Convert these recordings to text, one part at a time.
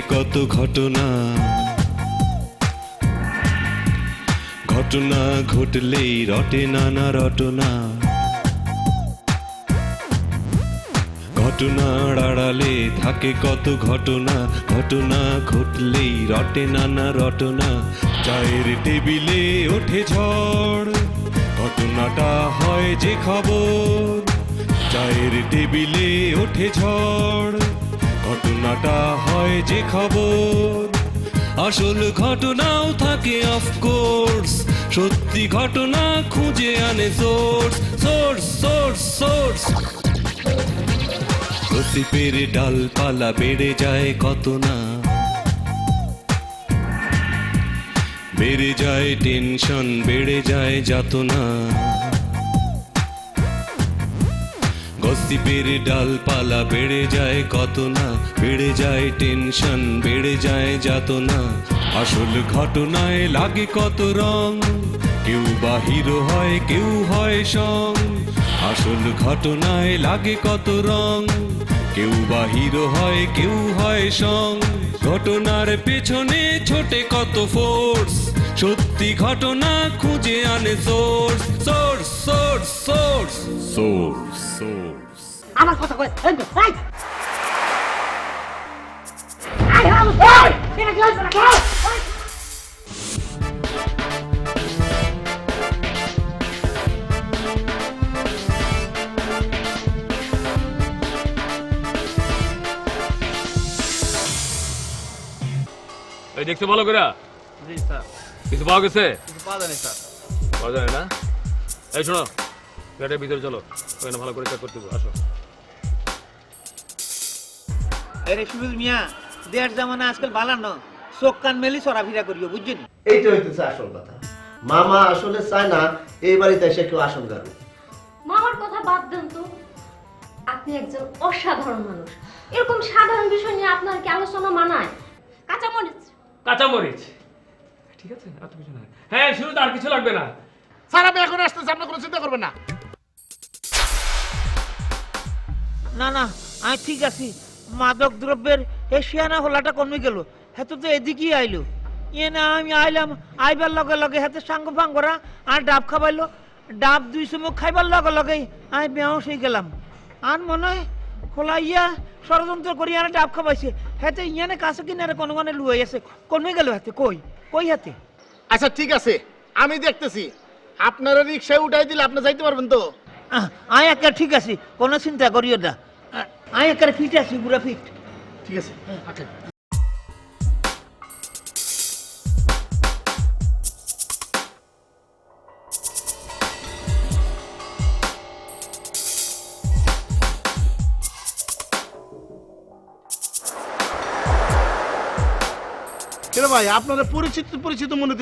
কত ঘটনা? ঘটনা ঘটলেই রটে নানা রটনা। ঘটনার আড়ালে থাকে কত ঘটনা। ঘটনা ঘটলেই রটে নানা রটনা। চায়ের টেবিলে ওঠে ঝড়। ঘটনাটা হয় যে খবর। চায়ের টেবিলে ওঠে ঝড়। ঘটনাটা হয় যে খবর? আসল ঘটনাও থাকে অফকোর্স সত্যি ঘটনা খুঁজে আনে সোর্স সোর্স সোর্স সোর্স গসিপের ডালপালা বেড়ে যায় কত না? বেড়ে যায় টেনশন বেড়ে যায় যাতনা গসিপের ডালপালা বেড়ে যায় কত না, বেড়ে যায় টেনশন, বেড়ে যায় যাতনা। আসল ঘটনায় লাগে কত রং, কেউ বা হিরো হয়, কেউ হয় সং। আসল ঘটনায় লাগে কত রং, কেউ বা হিরো হয়, কেউ হয় সং। ঘটনার পেছনে ছোটে কত ফোর্স সত্যি ঘটনা খুঁজে আনে source source source source source source আমার কথা কয় এই দেখতে ভালো করে। জি স্যার। কিছু পাওয়া গেছে? কিছু পাওয়া যায়নি স্যার। পাওয়া যায় না? এই শোনো ফ্ল্যাটের ভিতরে চলো। ওখানে ভালো করে চেক করতে আসো। আরে সুবিল মিয়া দেড় জামানা আজকাল বালানো চোখ কান মেলি চড়াফিরা করিও বুঝছেন? এইটা হইতেছে আসল কথা। মামা আসলে চায় না এই বাড়িতে এসে কেউ আসল গারু মামার কথা বাদ দেন তো। আপনি একজন অসাধারণ মানুষ। এরকম সাধারণ বিষয় নিয়ে আপনার কি আলোচনা মানায়? কাঁচামরিচ। কাঁচামরিচ? ঠিক আছে আর তো কিছু না হ্যাঁ শুরু আর কিছু লাগবে না। স্যার আমি এখন আসতেছি আপনি কোনো চিন্তা করবেন না। না না আমি ঠিক আছি। মাদক দ্রব্যের এশিয়ানা হোলাটা কমে গেল। হেতু তো এদিকেই আইলো। ইয়ে না আমি আইলাম আইবার লগে লগে হাতে সাঙ্গ ফাঙ্গরা আর ডাব খাবাইলো। ডাব দুই চুমুক খাইবার লগে লগেই আমি বেহস হয়ে গেলাম। আর মনে হয় খোলা ইয়া ষড়যন্ত্র করি আর ডাব খাবাইছে। হাতে ইয়ানে কাছে কিনারে কোনো কোনো লুয়াই আছে। কমে গেল হাতে কই? কই হাতে আচ্ছা ঠিক আছে। আমি দেখতেছি। আপনারা রিক্সায় উঠাই দিলে আপনি যাইতে পারবেন তো? আহ, আয় একা ঠিক আছে। কোনো চিন্তা করিও না। আয় একারে ফিট আছি পুরা ফিট। ঠিক আছে আচ্ছা ভাই আপনারা পরিচিত পরিচিত মনে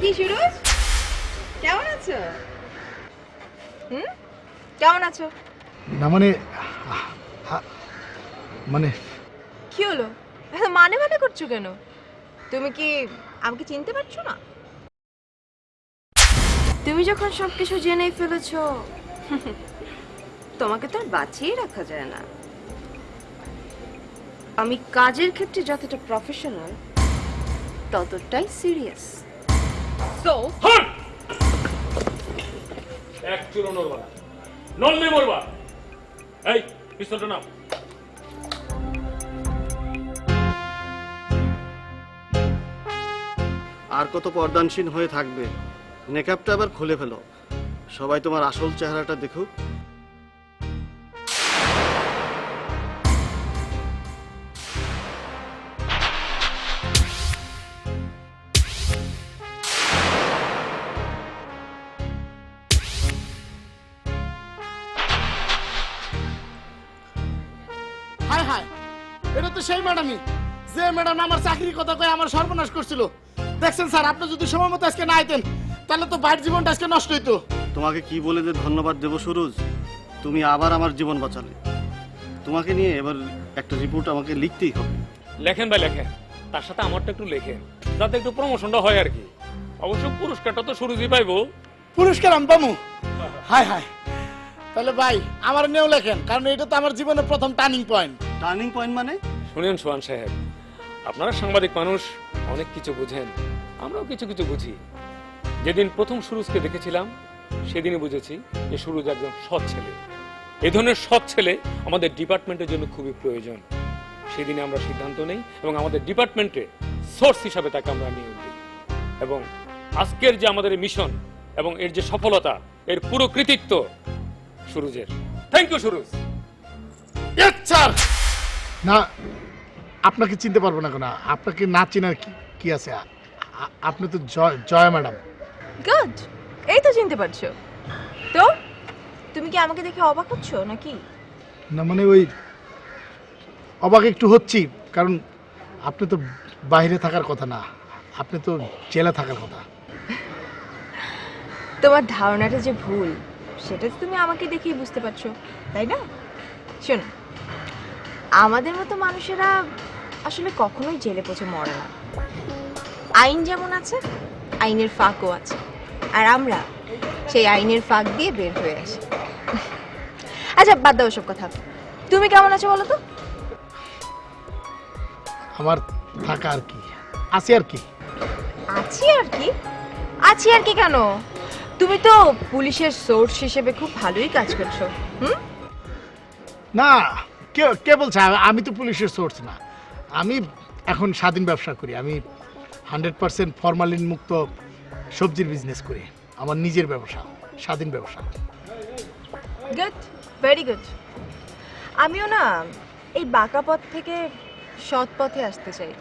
কি সুরজ? কেমন আছো? হুম? কেমন আছো? না মানে মানে। কি হলো? মানে মানে করছ কেন? তুমি কি আমাকে চিনতে পারছ না? তুমি যখন সবকিছু জেনেই ফেলেছ তোমাকে তো আর বাঁচিয়ে রাখা যায় না। আমি কাজের ক্ষেত্রে যতটা প্রফেশনাল ততটাই সিরিয়াস আর কত পর্দানসীন হয়ে থাকবে। মেকআপটা আবার খুলে ফেলো। সবাই তোমার আসল চেহারাটা দেখুক। হায় হায়। এটা তো সেই ম্যাডামই যে ম্যাডাম আমার চাকরির কথা কয়ে আমার সর্বনাশ করছিল। দেখছেন স্যার আপনি যদি সময় মতো আজকে না আইতেন তাহলে তো বাইরের জীবনটা আজকে নষ্ট হইতো। তোমাকে কি বলে যে ধন্যবাদ দেব সুরজ? তুমি আবার আমার জীবন বাঁচালে। তোমাকে নিয়ে এবার একটা রিপোর্ট আমাকে লিখতেই হবে। লেখেন ভাই লেখেন। তার সাথে আমারটা একটু লেখেন যাতে একটু প্রমোশনটা হয় আর কি। অবশ্য পুরস্কারটা তো সুরুজি পাইবো। পুরস্কার আমি পামু হায় হায়। তাহলে ভাই আমার নিয়েও লেখেন কারণ এটা তো আমার জীবনের প্রথম টার্নিং পয়েন্ট টার্নিং পয়েন্ট মানে? শুনেন সোহান সাহেব, আপনারা সাংবাদিক মানুষ, অনেক কিছু বুঝেন, আমরাও কিছু কিছু বুঝি। যেদিন প্রথম সুরুজকে দেখেছিলাম, সেদিনই বুঝেছি যে সুরুজ একজন সৎ ছেলে। এই ধরনের সৎ ছেলে আমাদের ডিপার্টমেন্টের জন্য খুবই প্রয়োজন। সেদিনে আমরা সিদ্ধান্ত নেই এবং আমাদের ডিপার্টমেন্টে সোর্স হিসাবে তাকে আমরা নিয়োগ দিই। এবং আজকের যে আমাদের মিশন এবং এর যে সফলতা, এর পুরো কৃতিত্ব সুরুজের। Thank you Suruj. স্যার না আপনাকে চিনতে পারব না কেন? আপনাকে না চেনার কি কি আছে? আপনি তো জয় জয়া ম্যাডাম। গুড এই তো চিনতে পারছ। তো তুমি কি আমাকে দেখে অবাক হচ্ছ নাকি? না মানে ওই অবাক একটু হচ্ছি কারণ আপনি তো বাইরে থাকার কথা না আপনি তো জেলে থাকার কথা। তোমার ধারণাটা যে ভুল সেটা তো তুমি আমাকে দেখেই বুঝতে পারছ তাই না? শোনো আমাদের মতো মানুষেরা আসলে কখনোই জেলে পচে মরে না। আইন যেমন আছে আইনের ফাঁকও আছে। আর আমরা সেই আইনের ফাঁক দিয়ে বের হয়ে আসি। আচ্ছা বাদ দাও সব কথা। তুমি কেমন আছো বলো তো? আমার থাকা আর কি। আছি আর কি। আছি আর কি? আছি আর কি কেন? তুমি তো পুলিশের সোর্স হিসেবে খুব ভালোই কাজ করছ হুম? না কে কে বলছে? আমি তো পুলিশের সোর্স না। আমি এখন স্বাধীন ব্যবসা করি। আমি হান্ড্রেড পার্সেন্ট ফরমালিন মুক্ত সবজির বিজনেস করি। আমার নিজের ব্যবসা, স্বাধীন ব্যবসা। গুড ভেরি গুড আমিও না এই বাঁকা পথ থেকে সৎ পথে আসতে চাই।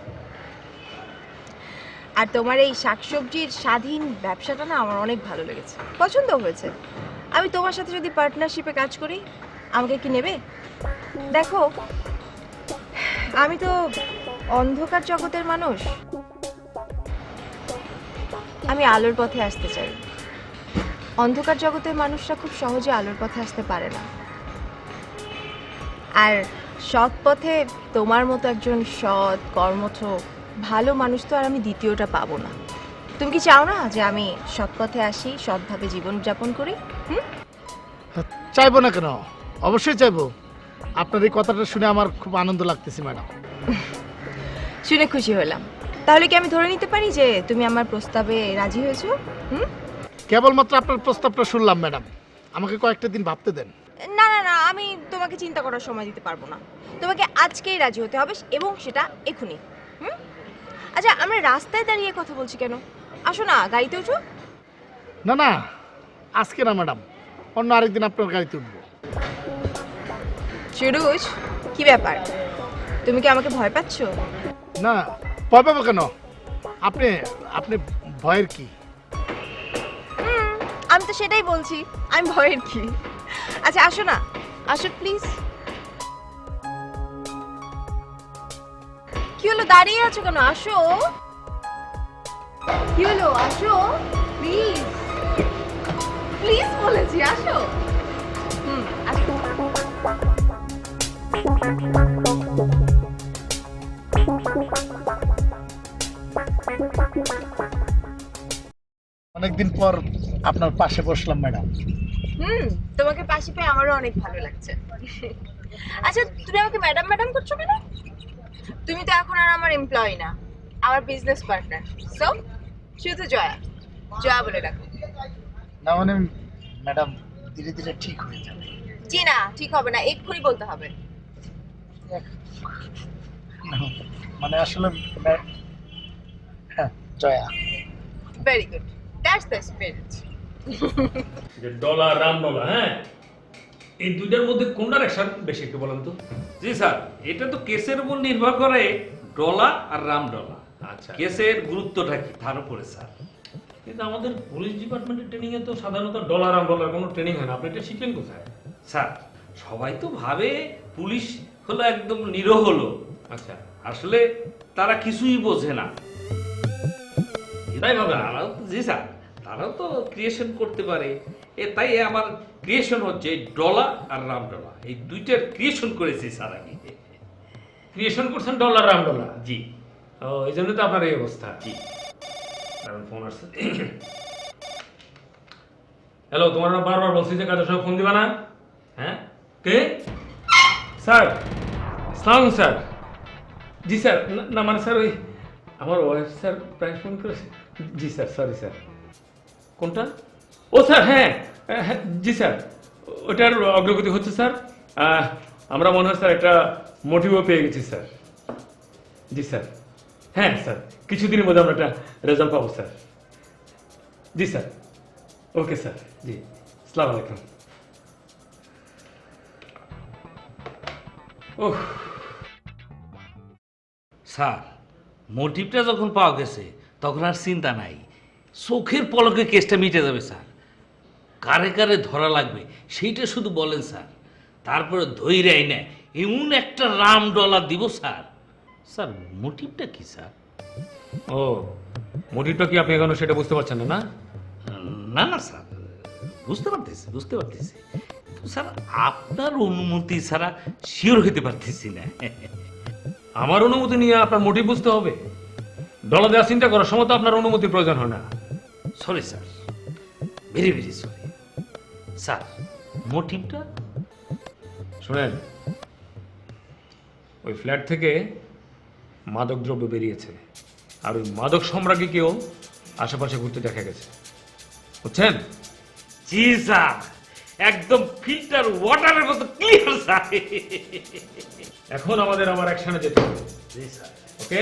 আর তোমার এই শাকসবজির স্বাধীন ব্যবসাটা না আমার অনেক ভালো লেগেছে। পছন্দ হয়েছে। আমি তোমার সাথে যদি পার্টনারশিপে কাজ করি, আমাকে কি নেবে? দেখো, আমি তো অন্ধকার জগতের মানুষ। আমি আলোর পথে আসতে চাই। অন্ধকার জগতের মানুষরা খুব সহজে আলোর পথে আসতে পারে না। আর সৎ পথে তোমার মতো একজন সৎ, কর্মঠ, ভালো মানুষ তো আর আমি দ্বিতীয়টা পাবো না। তুমি কি চাও না যে আমি সৎ পথে আসি, সৎভাবে জীবনযাপন করি? হুম? চাইব না কেন? অবশ্যই চাইব। আপনার এই কথাটা শুনে আমার খুব আনন্দ লাগতেছে ম্যাডাম। শুনে খুশি হলাম। তাহলে কি আমি ধরে নিতে পারি যে তুমি আমার প্রস্তাবে রাজি হয়েছো? হুম? কেবলমাত্র আপনার প্রস্তাবটা শুনলাম ম্যাডাম। আমাকে কয়েকটা দিন ভাবতে দেন। না না না আমি তোমাকে চিন্তা করার সময় দিতে পারব না। তোমাকে আজকেই রাজি হতে হবে এবং সেটা এখনই হুম? আচ্ছা আমরা রাস্তায় দাঁড়িয়ে কথা বলছি কেন? আসো না গাড়িতে উঠো। না না আজকে না ম্যাডাম। অন্য আরেকদিন আপনার গাড়িতে উঠবো। সুরুজ কি ব্যাপার? তুমি কি আমাকে ভয় পাচ্ছ? না ভয় পাবো কেন? আপনি আপনি ভয়ের কি? আমি তো সেটাই বলছি আমি ভয়ের কি? আচ্ছা আসো না আসো প্লিজ কি হলো দাঁড়িয়ে আছো কেন? আসো। কি হলো আসো প্লিজ প্লিজ বলেছি আসো। অনেকদিন পর আপনার পাশে বসলাম ম্যাডাম। হুম তোমাকে পাশে পেয়ে আমারও অনেক ভালো লাগছে। আচ্ছা তুমি আমাকে ম্যাডাম ম্যাডাম করছ কেন? তুমি তো এখন আর আমার এমপ্লয়ি না আমার বিজনেস পার্টনার সো শুধু জয়া। জয়া বলে রাখো না মানে ম্যাডাম ধীরে ধীরে ঠিক হয়ে যাবে। জি না ঠিক হবে না এক্ষুনি বলতে হবে। মানে আসলে হ্যাঁ Jaya. Very good that's the spirit যে ডলার রাম ডলার হ্যাঁ? এই দুইটার মধ্যে কোনটার অ্যাকশন বেশি একটু বলেন তো? জি স্যার এটা তো কেসের উপর নির্ভর করে ডলা আর রাম ডলা আচ্ছা। কেসের গুরুত্বটা কি? তার উপরে স্যার। কিন্তু আমাদের পুলিশ ডিপার্টমেন্টের ট্রেনিং এ তো সাধারণত ডলার রাম ডলার কোনো ট্রেনিং হয় না। আপনি এটা শিখলেন কোথায়? স্যার সবাই তো ভাবে পুলিশ হলো একদম নিরহ হলো আচ্ছা আসলে তারা কিছুই বোঝে না। তাই ভাবে তারাও জি স্যার তারাও তো ক্রিয়েশন করতে পারে। এ তাই আমার ক্রিয়েশন হচ্ছে ডলা আর রাম ডলা। এই দুইটার ক্রিয়েশন করেছি স্যার আমি। ক্রিয়েশন করছেন ডলার রাম ডলার জি। ও এই জন্য তো আপনার এই অবস্থা। জি। কারণ ফোন আসছে। হ্যালো তোমার বারবার বলছি যে কাজের সময় ফোন দিবা না। হ্যাঁ? কে? স্যার! সালাম স্যার। জি স্যার। না- মানে স্যার ওই আমার ওয়াইফ স্যার প্রায় ফোন করেছে। জি স্যার সরি স্যার। কোনটা? ও স্যার হ্যাঁ হ্যাঁ, জি স্যার। ওটার অগ্রগতি হচ্ছে স্যার। আমরা মনে হয় স্যার একটা মোটিভও পেয়ে গেছি স্যার। জি স্যার। হ্যাঁ স্যার কিছুদিনের মধ্যে আমরা একটা রেজাল্ট পাবো স্যার। জি স্যার। ওকে স্যার জি। সালাম আলাইকুম। ওহ স্যার মোটিভটা যখন পাওয়া গেছে তখন আর চিন্তা নাই। চোখের পলকে কেসটা মিটে যাবে স্যার। কারে কারে ধরা লাগবে সেইটা শুধু বলেন স্যার। তারপরে ধৈর্যাই না এমন একটা রাম ডলার দিব স্যার। স্যার মোটিভটা কি স্যার? ও মোটিভটা কি আপনি এখনও সেটা বুঝতে পারছেন না না? না না স্যার। বুঝতে পারতেছি বুঝতে পারতেছি। স্যার আপনার অনুমতি ছাড়া শিওর হইতে পারতেছি না। আমার অনুমতি নিয়ে আপনার মোটিভ বুঝতে হবে। ডলার দেওয়ার চিন্তা করার সময় তো আপনার অনুমতির প্রয়োজন হয় না। Sorry sir very very sorry sir মোটিভটা শোনেন ওই ফ্ল্যাট থেকে মাদক দ্রব্য বেরিয়েছে। আর ওই মাদক সম্রাজ্ঞীকেও আশেপাশে ঘুরতে দেখা গেছে। বুঝছেন? জি স্যার একদম ফিল্টার ওয়াটারের মতো ক্লিয়ার স্যার এখন আমাদের আমার অ্যাকশনে যেতে হবে। ওকে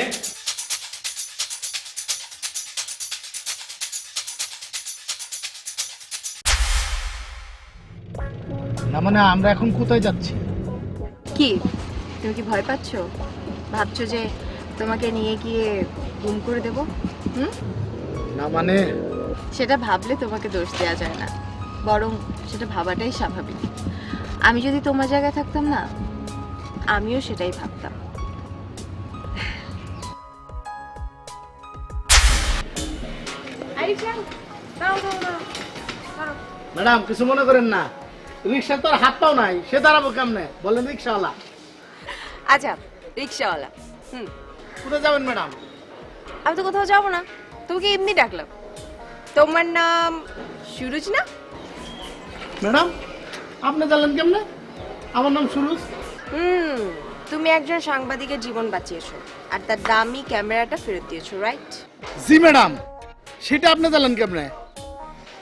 না মানে আমরা এখন কোথায় যাচ্ছি? কি? তুমি কি ভয় পাচ্ছ? ভাবছ যে তোমাকে নিয়ে গিয়ে গুম করে দেব? হুম? না মানে? সেটা ভাবলে তোমাকে দোষ দেওয়া যায় না। বরং সেটা ভাবাটাই স্বাভাবিক। আমি যদি তোমার জায়গায় থাকতাম না আমিও সেটাই ভাবতাম। ম্যাডাম কিছু মনে করেন না। রিক্সা তো আর হাত পাও নাই সে দাঁড়াবো কেমনে? বলেন রিক্সাওয়ালা। আচ্ছা রিক্সাওয়ালা হুম। কোথায় যাবেন ম্যাডাম? আমি তো কোথাও যাব না। তোমাকে এমনি ডাকলাম। তোমার নাম সুরজ না? ম্যাডাম আপনি জানলেন কেমনে? আমার নাম সুরুজ। হুম তুমি একজন সাংবাদিকের জীবন বাঁচিয়েছো আর তার দামি ক্যামেরাটা ফেরত দিয়েছ রাইট জি ম্যাডাম। সেটা আপনি জানলেন কেমনে?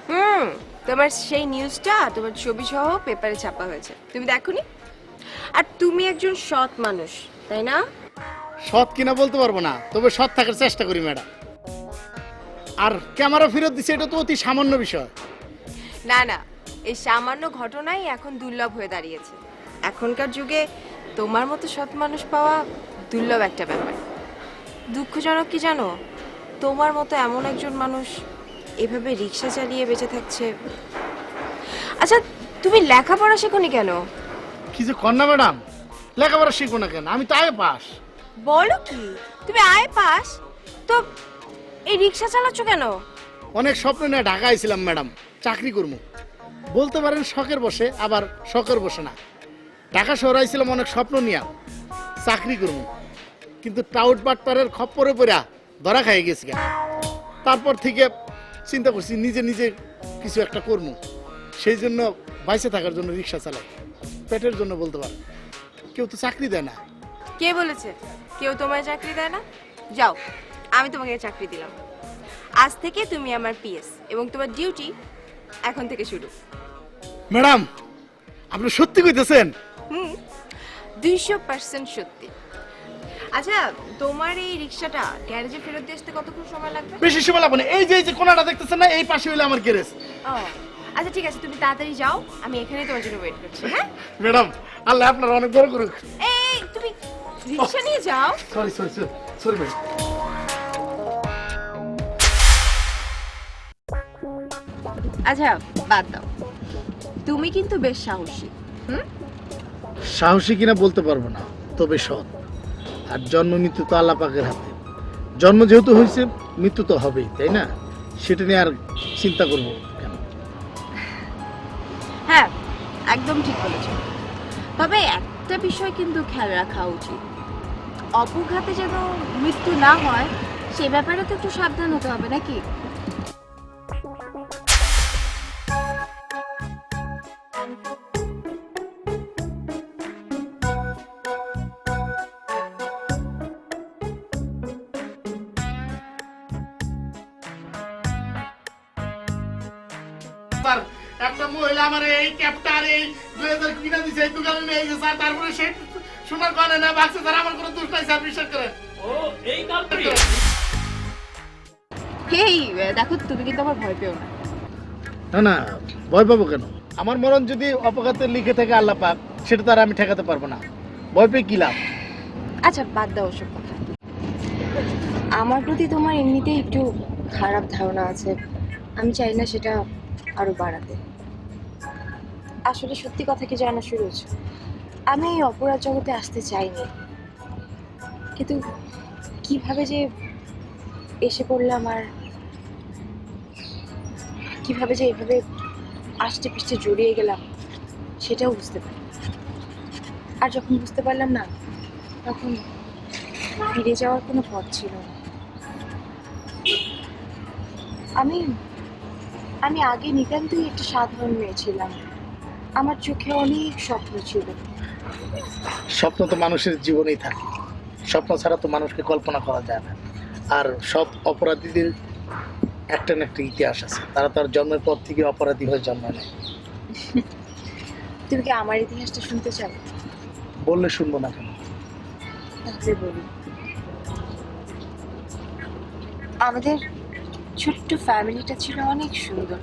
হুম তোমার সেই নিউজটা তোমার ছবি সহ পেপারে ছাপা হয়েছে। তুমি দেখোনি? আর তুমি একজন সৎ মানুষ তাই না? সৎ কিনা বলতে পারব না তবে সৎ থাকার চেষ্টা করি ম্যাডাম। আর ক্যামেরা ফেরত দিচ্ছে এটা তো অতি সামান্য বিষয়। না না এই সামান্য ঘটনাই এখন দুর্লভ হয়ে দাঁড়িয়েছে। এখনকার যুগে তোমার মতো সৎ মানুষ পাওয়া দুর্লভ একটা ব্যাপার। দুঃখজনক কি জানো? তোমার মতো এমন একজন মানুষ এভাবে রিক্সা চালিয়ে বেঁচে থাকছে। আচ্ছা তুমি লেখাপড়া শেখনি কেন? কি যে কন্যা ম্যাডাম লেখাপড়া শিখব না কেন? আমি তো আয় পাস। বলো কি? তুমি আয় পাস? তো এই রিক্সা চালাচ্ছ কেন? অনেক স্বপ্ন নিয়ে ঢাকা আইছিলাম ম্যাডাম চাকরি করব। বলতে পারেন শখের বসে আবার শখের বসে না। ঢাকা শহরে আইছিলাম অনেক স্বপ্ন নিয়ে চাকরি করব। কিন্তু টাউট বাটপাড়ের খপ্পরে পড়া ধরা খাই গেছি। তারপর থেকে চিন্তা করছি নিজে নিজে কিছু একটা করব। সেই জন্য বাইসে থাকার জন্য রিক্সা চালাই। পেটের জন্য বলতে পারেন কেউ তো চাকরি দেয় না। কে বলেছে? কেউ তোমায় চাকরি দেয় না? যাও আমি তোমাকে চাকরি দিলাম। আজ থেকে তুমি আমার পিএস এবং তোমার ডিউটি এখন থেকে শুরু। ম্যাডাম আপনি সত্যি কইতেছেন? হুম দুইশো পার্সেন্ট সত্যি। আচ্ছা তোমার এই রিক্সাটা গ্যারেজে ফেরত দিয়ে আসতে কতক্ষণ সময় লাগবে? বেশি সময় লাগবে না। এই যে এই যে কোনাটা দেখতেছেন না এই পাশে হইলে আমার গ্যারেজ। ও আচ্ছা ঠিক আছে তুমি তাড়াতাড়ি যাও আমি এখানেই তোমার জন্য ওয়েট করছি হ্যাঁ? ম্যাডাম আল্লাহ আপনার অনেক বড় করুক। এই তুমি রিক্সা নিয়ে যাও। Sorry sorry sorry sorry madam আচ্ছা বাদ দাও। তুমি কিন্তু বেশ সাহসী হুম? সাহসী কিনা বলতে পারব না, তবে সৎ। আর জন্ম মৃত্যু তো আল্লাহ পাকের হাতে। জন্ম যেহেতু হয়েছে, মৃত্যু তো হবেই, তাই না? সেটা নিয়ে আর চিন্তা করব কেন? হ্যাঁ একদম ঠিক বলেছ। তবে একটা বিষয় কিন্তু খেয়াল রাখা উচিত। অপঘাতে যেন মৃত্যু না হয়, সে ব্যাপারে তো একটু সাবধান হতে হবে, নাকি? স্যার একটা মহিলা আমার এই ক্যাপটা আর এই দুই হাজার কিনা দিছে এই দোকানে নিয়ে এসে স্যার তারপরে সে সোনার কানে না বাক্সে স্যার আমার কোনো দোষ নাই স্যার বিশ্বাস করেন। ও এই হেই দেখো তুমি কিন্তু আমার ভয় পেও না। না না ভয় পাবো কেন? আমার মরণ যদি অপঘাতে লিখে থাকে আল্লাহ পাক সেটা তো আর আমি ঠেকাতে পারব না। ভয় পেয়ে কি লাভ? আচ্ছা বাদ দাও ওসব কথা। আমার প্রতি তোমার এমনিতেই একটু খারাপ ধারণা আছে। আমি চাই না সেটা আরও বাড়াতে। আসলে সত্যি কথা কি জানা শুরু আমি এই অপরাধ জগতে আসতে চাইনি। কিন্তু কীভাবে যে এসে পড়লাম আর কীভাবে যে এভাবে আষ্টে পিষ্টে জড়িয়ে গেলাম, সেটাও বুঝতে পারি আর যখন বুঝতে পারলাম না, তখন ফিরে যাওয়ার কোনো পথ ছিল না। আমি আমি আগে নিতান্তই একটা সাধারণ মেয়ে ছিলাম। আমার চোখে অনেক স্বপ্ন ছিল। স্বপ্ন তো মানুষের জীবনেই থাকে। স্বপ্ন ছাড়া তো মানুষকে কল্পনা করা যায় না। আর সব অপরাধীদের একটা না একটা ইতিহাস আছে। তারা তার জন্মের পর থেকে অপরাধী হয়ে জন্ম নেয় তুমি কি আমার ইতিহাসটা শুনতে চাও? বললে শুনব না কেন? তাহলে বলি আমাদের ছোট্ট ফ্যামিলিটা ছিল অনেক সুন্দর।